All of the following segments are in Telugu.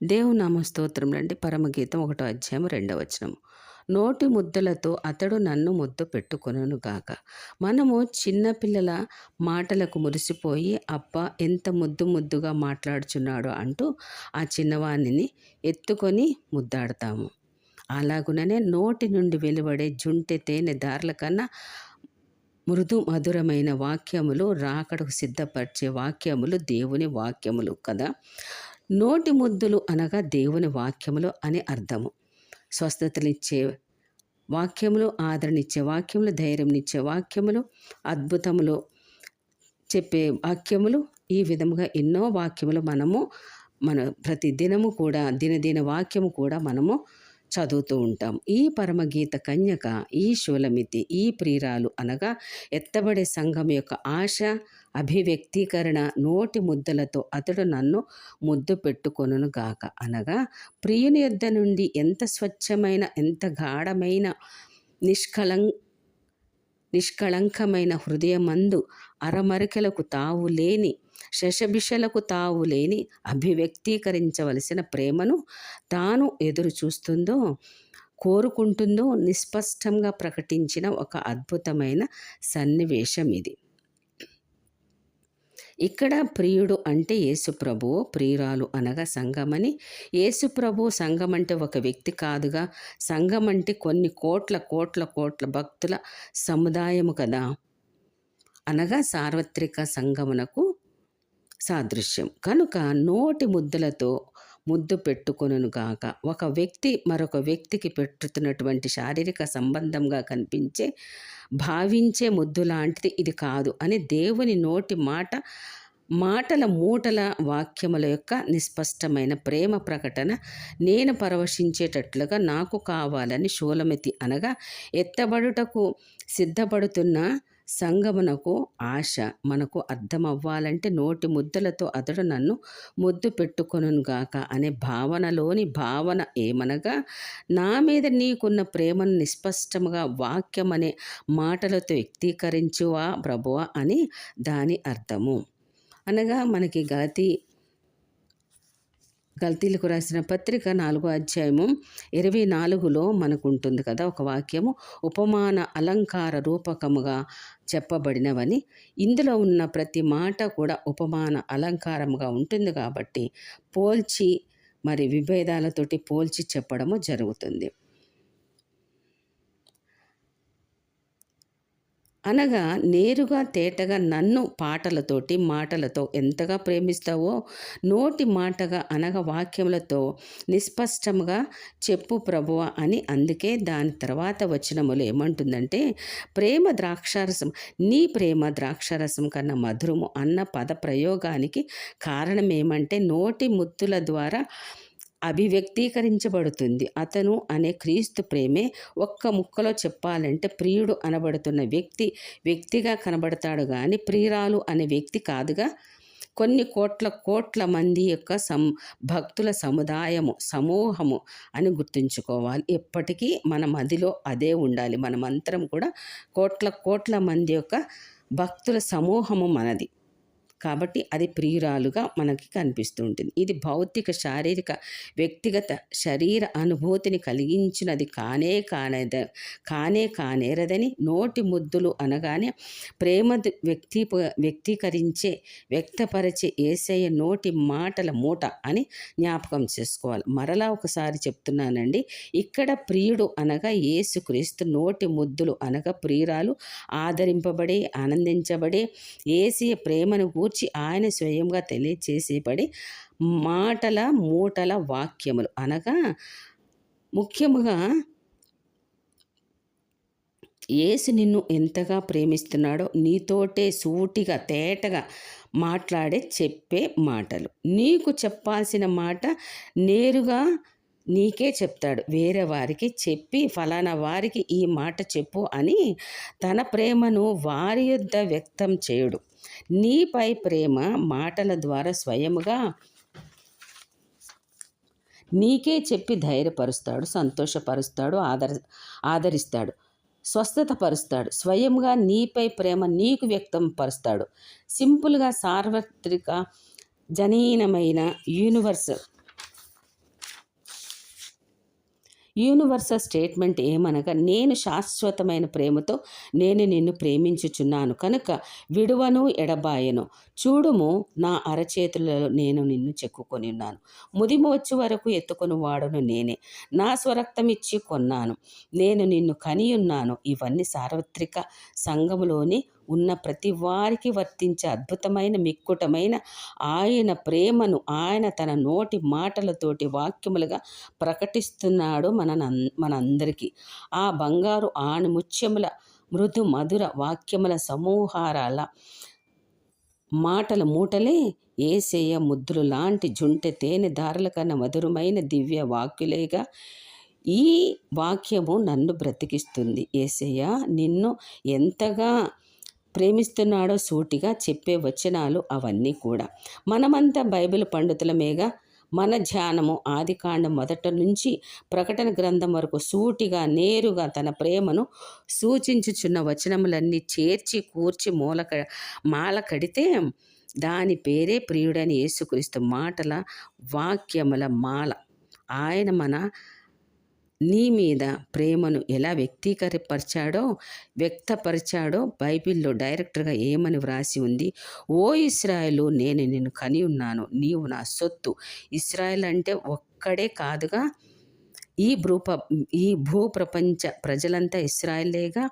దేవునామ స్తోత్రములండి పరమగీతం ఒకటో అధ్యాయం రెండవ వచనం నోటి ముద్దలతో అతడు నన్ను ముద్దు పెట్టుకొనును గాక. మనము చిన్నపిల్లల మాటలకు మురిసిపోయి అబ్బా ఎంత ముద్దు ముద్దుగా మాట్లాడుచున్నాడో అంటూ ఆ చిన్నవాణిని ఎత్తుకొని ముద్దాడతాము. అలాగుననే నోటి నుండి వెలువడే జుంటె తేనె దారుల కన్నా మృదు మధురమైన వాక్యములు రాకడకు సిద్ధపరిచే వాక్యములు దేవుని వాక్యములు కదా. నోటి ముద్దులు అనగా దేవుని వాక్యములు అనే అర్థము. స్వస్థతనిచ్చే వాక్యములు ఆదరణిచ్చే వాక్యములు ధైర్యంనిచ్చే వాక్యములు అద్భుతములు చెప్పే వాక్యములు ఈ విధముగా ఎన్నో వాక్యములు మనము మన ప్రతి దినము కూడా దినదిన వాక్యము కూడా మనము చదువుతూ ఉంటాం. ఈ పరమగీత కన్యక ఈ శూలమితి ఈ ప్రియురాలు అనగా ఎత్తబడే సంఘం యొక్క ఆశ అభివ్యక్తీకరణ నోటి ముద్దలతో అతడు నన్ను ముద్దు పెట్టుకొనును గాక. అనగా ప్రియుని యొద్ద నుండి ఎంత స్వచ్ఛమైన ఎంత గాఢమైన నిష్కళం నిష్కళంకమైన హృదయమందు అరమరికలకు తావు లేని శశభిషలకు తావు లేని అభివ్యక్తీకరించవలసిన ప్రేమను తాను ఎదురు చూస్తుందో కోరుకుంటుందో నిస్పష్టంగా ప్రకటించిన ఒక అద్భుతమైన సన్నివేశం ఇది. ఇక్కడ ప్రియుడు అంటే యేసుప్రభువు ప్రియురాలు అనగా సంఘమని యేసుప్రభు సంఘం అంటే ఒక వ్యక్తి కాదుగా. సంఘం అంటే కొన్ని కోట్ల కోట్ల కోట్ల భక్తుల సముదాయము కదా. అనగా సార్వత్రిక సంఘమునకు సాదృశ్యం. కనుక నోటి ముద్దలతో ముద్దు పెట్టుకొనును గాక. ఒక వ్యక్తి మరొక వ్యక్తికి పెట్టుతున్నటువంటి శారీరక సంబంధంగా కనిపించే భావించే ముద్దు లాంటిది ఇది కాదు అని దేవుని నోటి మాట మాటల మూటల వాక్యముల యొక్క నిస్పష్టమైన ప్రేమ ప్రకటన నేను పరవశించేటట్లుగా నాకు కావాలని శూలమితి అనగా ఎత్తబడుటకు సిద్ధపడుతున్న సంగమునకు ఆశ మనకు అర్థమవ్వాలంటే నోటి ముద్దలతో అతడు నన్ను ముద్దు పెట్టుకొనుగాక అనే భావనలోని భావన ఏమనగా నా మీద నీకున్న ప్రేమను నిస్పష్టముగా వాక్యం అనే మాటలతో వ్యక్తీకరించువా ప్రభువా అని దాని అర్థము. అనగా మనకి గతి గల్తీలకు రాసిన పత్రిక నాలుగో అధ్యాయము ఇరవై నాలుగులో మనకు ఉంటుంది కదా ఒక వాక్యము. ఉపమాన అలంకార రూపకముగా చెప్పబడినవని ఇందులో ఉన్న ప్రతి మాట కూడా ఉపమాన అలంకారముగా ఉంటుంది కాబట్టి పోల్చి మరి విభేదాలతోటి పోల్చి చెప్పడము జరుగుతుంది. అనగా నేరుగా తేటగా నన్ను పాటలతోటి మాటలతో ఎంతగా ప్రేమిస్తావో నోటి మాటగా అనగా వాక్యములతో నిస్పష్టంగా చెప్పు ప్రభువ అని అందుకే దాని తర్వాత వచనములు ఏమంటుందంటే ప్రేమ ద్రాక్షారసం నీ ప్రేమ ద్రాక్షారసం కన్నా మధురము అన్న పద ప్రయోగానికి కారణం ఏమంటే నోటి ముత్తుల ద్వారా అభివ్యక్తీకరించబడుతుంది. అతను అనే క్రీస్తు ప్రేమే ఒక్క ముక్కలో చెప్పాలంటే ప్రియుడు అనబడుతున్న వ్యక్తి వ్యక్తిగా కనబడతాడు కానీ ప్రియురాలు అనే వ్యక్తి కాదుగా. కొన్ని కోట్ల కోట్ల మంది యొక్క సం భక్తుల సముదాయము సమూహము అని గుర్తుంచుకోవాలి. ఎప్పటికీ మన మదిలో అదే ఉండాలి. మనమంతరం కూడా కోట్ల కోట్ల మంది యొక్క భక్తుల సమూహము మనది. కాబట్టి అది ప్రియురాలుగా మనకి కనిపిస్తూ ఉంటుంది ఇది భౌతిక శారీరక వ్యక్తిగత శరీర అనుభూతిని కలిగించినది కానే కానేద కానే కానేరదని నోటి ముద్దులు అనగానే ప్రేమ వ్యక్తి వ్యక్తీకరించే వ్యక్తపరిచే ఏసయ్య నోటి మాటల మూట అని జ్ఞాపకం చేసుకోవాలి. మరలా ఒకసారి చెప్తున్నానండి. ఇక్కడ ప్రియుడు అనగా ఏసుక్రీస్తు నోటి ముద్దులు అనగా ప్రియురాలు ఆదరింపబడే ఆనందించబడే ఏసీ ప్రేమను గూర్చి ఆయన స్వయంగా తెలియచేసేపడి మాటల మూటల వాక్యములు. అనగా ముఖ్యముగా ఏసు నిన్ను ఎంతగా ప్రేమిస్తున్నాడో నీతోటే సూటిగా తేటగా మాట్లాడే చెప్పే మాటలు. నీకు చెప్పాల్సిన మాట నేరుగా నీకే చెప్తాడు. వేరే వారికి చెప్పి ఫలానా వారికి ఈ మాట చెప్పు అని తన ప్రేమను వారి యొద్ద వ్యక్తం చేయడు. నీపై ప్రేమ మాటల ద్వారా స్వయముగా నీకే చెప్పి ధైర్యపరుస్తాడు సంతోషపరుస్తాడు ఆదర ఆదరిస్తాడు స్వస్థత పరుస్తాడు స్వయంగా నీపై ప్రేమ నీకు వ్యక్తం పరుస్తాడు. సింపుల్గా సార్వత్రిక జనీనమైన యూనివర్స్ యూనివర్సల్ స్టేట్మెంట్ ఏమనగా నేను శాశ్వతమైన ప్రేమతో నేను నిన్ను ప్రేమించుచున్నాను. కనుక విడువను ఎడబాయను. చూడుము నా అరచేతులలో నేను నిన్ను చెక్కుకొని ఉన్నాను ముదిమ వచ్చి వరకు ఎత్తుకొని వాడను నేనే. నా స్వరక్తం ఇచ్చి కొన్నాను. నేను నిన్ను కనియున్నాను. ఇవన్నీ సార్వత్రిక సంఘములోని ఉన్న ప్రతి వారికి వర్తించే అద్భుతమైన మిక్కుటమైన ఆయన ప్రేమను ఆయన తన నోటి మాటలతోటి వాక్యములుగా ప్రకటిస్తున్నాడు మన మనందరికీ. ఆ బంగారు ఆణిముత్యముల మృదు మధుర వాక్యముల సమూహారాల మాటల మూటలే ఏసేయ ముద్దులు లాంటి జుంటె తేనె దారుల కన్నా మధురమైన దివ్య వాక్యులేగా ఈ వాక్యము నన్ను బ్రతికిస్తుంది. ఏసయ్య నిన్ను ఎంతగా ప్రేమిస్తున్నాడో సూటిగా చెప్పే వచనాలు అవన్నీ కూడా. మనమంతా బైబిల్ పండితులమేగా మన ధ్యానము ఆదికాండం మొదట నుంచి ప్రకటన గ్రంథం వరకు సూటిగా నేరుగా తన ప్రేమను సూచించుచున్న వచనములన్నీ చేర్చి కూర్చి మూలక మాల కడితే దాని పేరే ప్రియుడని యేసుక్రీస్తు మాటల వాక్యముల మాల. ఆయన మన నీ మీద ప్రేమను ఎలా వ్యక్తీకరపరిచాడో వ్యక్తపరిచాడో బైబిల్లో డైరెక్టర్గా ఏమని వ్రాసి ఉంది? ఓ ఇస్రాయలు నేను నిన్ను కని ఉన్నాను. నీవు నా సొత్తు. ఇస్రాయల్ అంటే ఒక్కడే కాదుగా ఈ భూప ఈ భూ ప్రపంచ ప్రజలంతా ఇస్రాయలేగా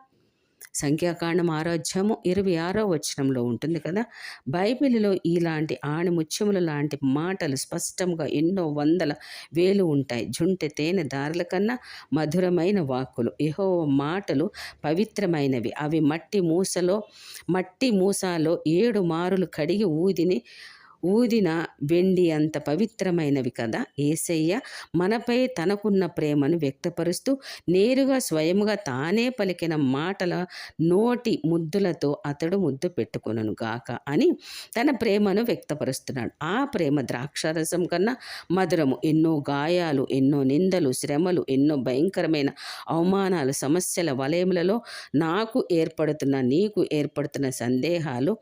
సంఖ్యాకాండం ఆరోధ్యము ఇరవై ఆరో వచనంలో ఉంటుంది కదా? బైబిల్లో ఇలాంటి ఆణిముత్యముల లాంటి మాటలు స్పష్టంగా ఎన్నో వందల వేలు ఉంటాయి. జుంటె తేనె దారుల కన్నా మధురమైన వాక్కులు. ఏహో మాటలు పవిత్రమైనవి. అవి మట్టి మూసలో మట్టి మూసాలో ఏడు మారులు కడిగి ఊదిని ఊదిన వెండి అంత పవిత్రమైనవి కదా? ఏసయ్య మనపై తనకున్న ప్రేమను వ్యక్తపరుస్తూ నేరుగా స్వయముగా తానే పలికిన మాటల నోటి ముద్దులతో అతడు ముద్దు పెట్టుకునను గాక అని తన ప్రేమను వ్యక్తపరుస్తున్నాడు. ఆ ప్రేమ ద్రాక్షారసం కన్నా మధురము. ఎన్నో గాయాలు ఎన్నో నిందలు శ్రమలు ఎన్నో భయంకరమైన అవమానాలు సమస్యల వలయములలో నాకు ఏర్పడుతున్న నీకు ఏర్పడుతున్న సందేహాలు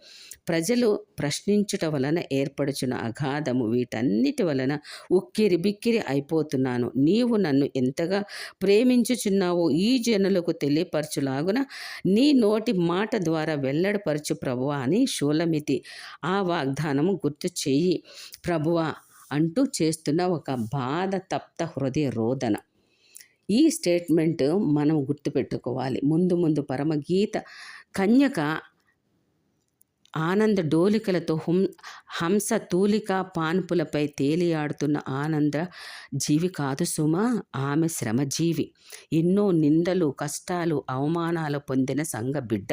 ప్రజలు ప్రశ్నించుట వలన ఏర్పడుచున్న అగాధము వీటన్నిటి వలన ఉక్కిరి బిక్కిరి అయిపోతున్నాను. నీవు నన్ను ఎంతగా ప్రేమించుచున్నావో ఈ జనులకు తెలియపరచులాగున నీ నోటి మాట ద్వారా వెల్లడపరచు ప్రభువా అని షూలమితి ఆ వాగ్దానము గుర్తు చెయ్యి ప్రభువా అంటూ చేస్తున్న ఒక బాధ తప్త హృదయ రోదన. ఈ స్టేట్మెంట్ మనం గుర్తుపెట్టుకోవాలి. ముందు ముందు పరమగీత కన్యక ఆనంద డోలికలతో హుం హంస తూలిక పాన్పులపై తేలియాడుతున్న ఆనంద జీవి కాదు సుమా ఆమె శ్రమజీవి. ఎన్నో నిందలు కష్టాలు అవమానాలు పొందిన సంఘ బిడ్డ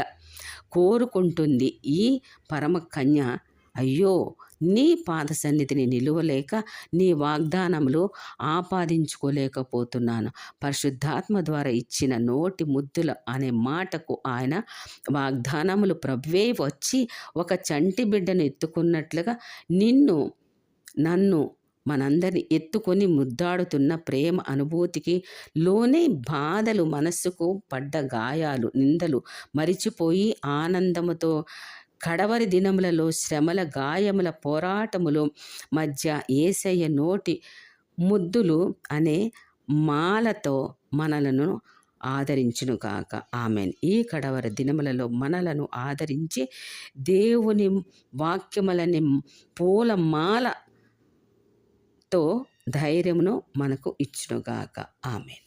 కోరుకుంటుంది ఈ పరమ కన్య. అయ్యో నీ పాద సన్నిధిని నిలువలేక నీ వాగ్దానములు ఆపాదించుకోలేకపోతున్నాను. పరిశుద్ధాత్మ ద్వారా ఇచ్చిన నోటి ముద్దుల అనే మాటకు ఆయన వాగ్దానములు ప్రవ్వే వచ్చి ఒక చంటి బిడ్డను ఎత్తుకున్నట్లుగా నిన్ను నన్ను మనందరిని ఎత్తుకొని ముద్దాడుతున్న ప్రేమ అనుభూతికి లోనే బాధలు మనస్సుకు పడ్డ గాయాలు నిందలు మరిచిపోయి ఆనందముతో కడవరి దినములలో శ్రమల గాయముల పోరాటములు మధ్య ఏసయ్య నోటి ముద్దులు అనే మాలతో మనలను ఆదరించును కాక ఆమెన్. ఈ కడవర దినములలో మనలను ఆదరించి దేవుని వాక్యములని పూల మాలతో ధైర్యమును మనకు ఇచ్చునుగాక ఆమెన్.